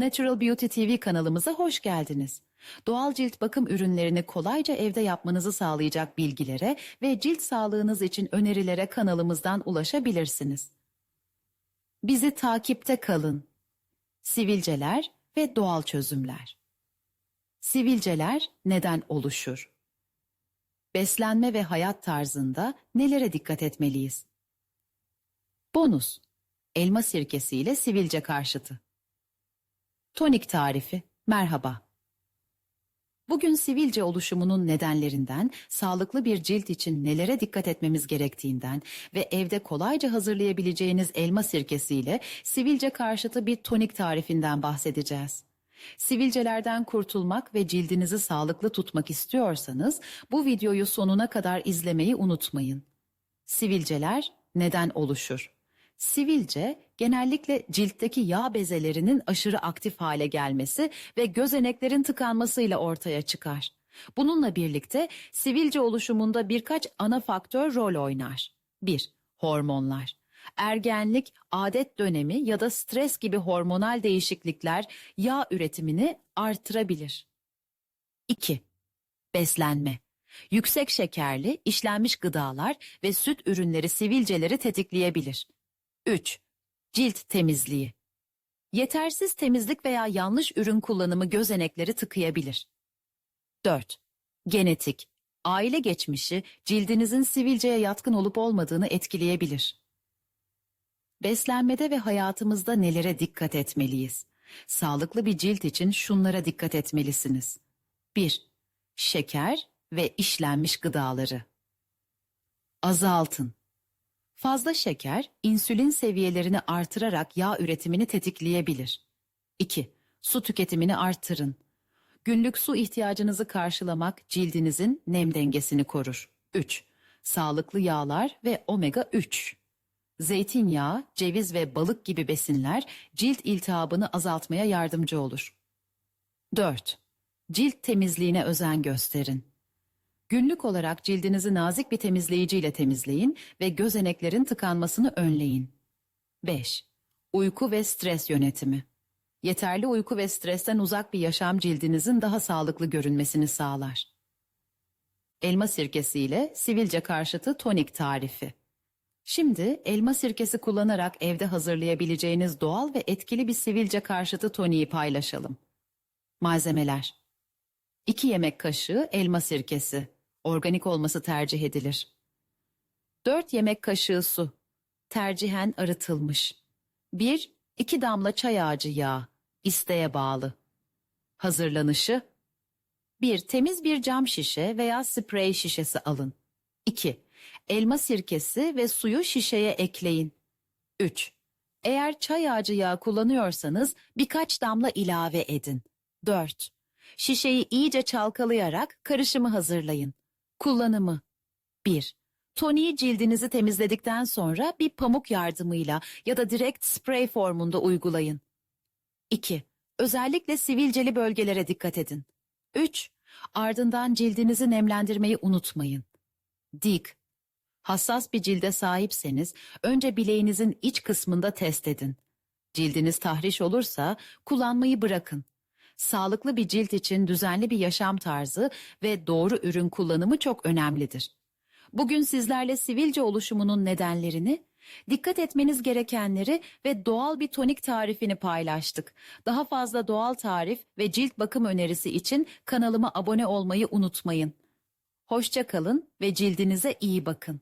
Natural Beauty TV kanalımıza hoş geldiniz. Doğal cilt bakım ürünlerini kolayca evde yapmanızı sağlayacak bilgilere ve cilt sağlığınız için önerilere kanalımızdan ulaşabilirsiniz. Bizi takipte kalın. Sivilceler ve doğal çözümler. Sivilceler neden oluşur? Beslenme ve hayat tarzında nelere dikkat etmeliyiz? Bonus. Elma sirkesi ile sivilce karşıtı. Tonik tarifi. Merhaba. Bugün sivilce oluşumunun nedenlerinden, sağlıklı bir cilt için nelere dikkat etmemiz gerektiğinden ve evde kolayca hazırlayabileceğiniz elma sirkesiyle sivilce karşıtı bir tonik tarifinden bahsedeceğiz. Sivilcelerden kurtulmak ve cildinizi sağlıklı tutmak istiyorsanız bu videoyu sonuna kadar izlemeyi unutmayın. Sivilceler neden oluşur? Sivilce genellikle ciltteki yağ bezelerinin aşırı aktif hale gelmesi ve gözeneklerin tıkanmasıyla ortaya çıkar. Bununla birlikte sivilce oluşumunda birkaç ana faktör rol oynar. 1. Hormonlar. Ergenlik, adet dönemi ya da stres gibi hormonal değişiklikler yağ üretimini artırabilir. 2. Beslenme. Yüksek şekerli, işlenmiş gıdalar ve süt ürünleri sivilceleri tetikleyebilir. 3. Cilt temizliği. Yetersiz temizlik veya yanlış ürün kullanımı gözenekleri tıkayabilir. 4. Genetik. Aile geçmişi cildinizin sivilceye yatkın olup olmadığını etkileyebilir. Beslenmede ve hayatımızda nelere dikkat etmeliyiz? Sağlıklı bir cilt için şunlara dikkat etmelisiniz. 1. Şeker ve işlenmiş gıdaları. Azaltın. Fazla şeker, insülin seviyelerini artırarak yağ üretimini tetikleyebilir. 2. Su tüketimini artırın. Günlük su ihtiyacınızı karşılamak cildinizin nem dengesini korur. 3. Sağlıklı yağlar ve omega 3. Zeytinyağı, ceviz ve balık gibi besinler cilt iltihabını azaltmaya yardımcı olur. 4. Cilt temizliğine özen gösterin. Günlük olarak cildinizi nazik bir temizleyiciyle temizleyin ve gözeneklerin tıkanmasını önleyin. 5. Uyku ve stres yönetimi. Yeterli uyku ve stresten uzak bir yaşam cildinizin daha sağlıklı görünmesini sağlar. Elma sirkesi ile sivilce karşıtı tonik tarifi. Şimdi elma sirkesi kullanarak evde hazırlayabileceğiniz doğal ve etkili bir sivilce karşıtı toniği paylaşalım. Malzemeler 2 yemek kaşığı elma sirkesi. Organik olması tercih edilir. 4 yemek kaşığı su. Tercihen arıtılmış. 1-2 damla çay ağacı yağı. İsteğe bağlı. Hazırlanışı 1. Temiz bir cam şişe veya sprey şişesi alın. 2. Elma sirkesi ve suyu şişeye ekleyin. 3. Eğer çay ağacı yağı kullanıyorsanız birkaç damla ilave edin. 4. Şişeyi iyice çalkalayarak karışımı hazırlayın. Kullanımı 1. Toniği cildinizi temizledikten sonra bir pamuk yardımıyla ya da direkt sprey formunda uygulayın. 2. Özellikle sivilceli bölgelere dikkat edin. 3. Ardından cildinizi nemlendirmeyi unutmayın. Dik. Hassas bir cilde sahipseniz önce bileğinizin iç kısmında test edin. Cildiniz tahriş olursa kullanmayı bırakın. Sağlıklı bir cilt için düzenli bir yaşam tarzı ve doğru ürün kullanımı çok önemlidir. Bugün sizlerle sivilce oluşumunun nedenlerini, dikkat etmeniz gerekenleri ve doğal bir tonik tarifini paylaştık. Daha fazla doğal tarif ve cilt bakım önerisi için kanalıma abone olmayı unutmayın. Hoşça kalın ve cildinize iyi bakın.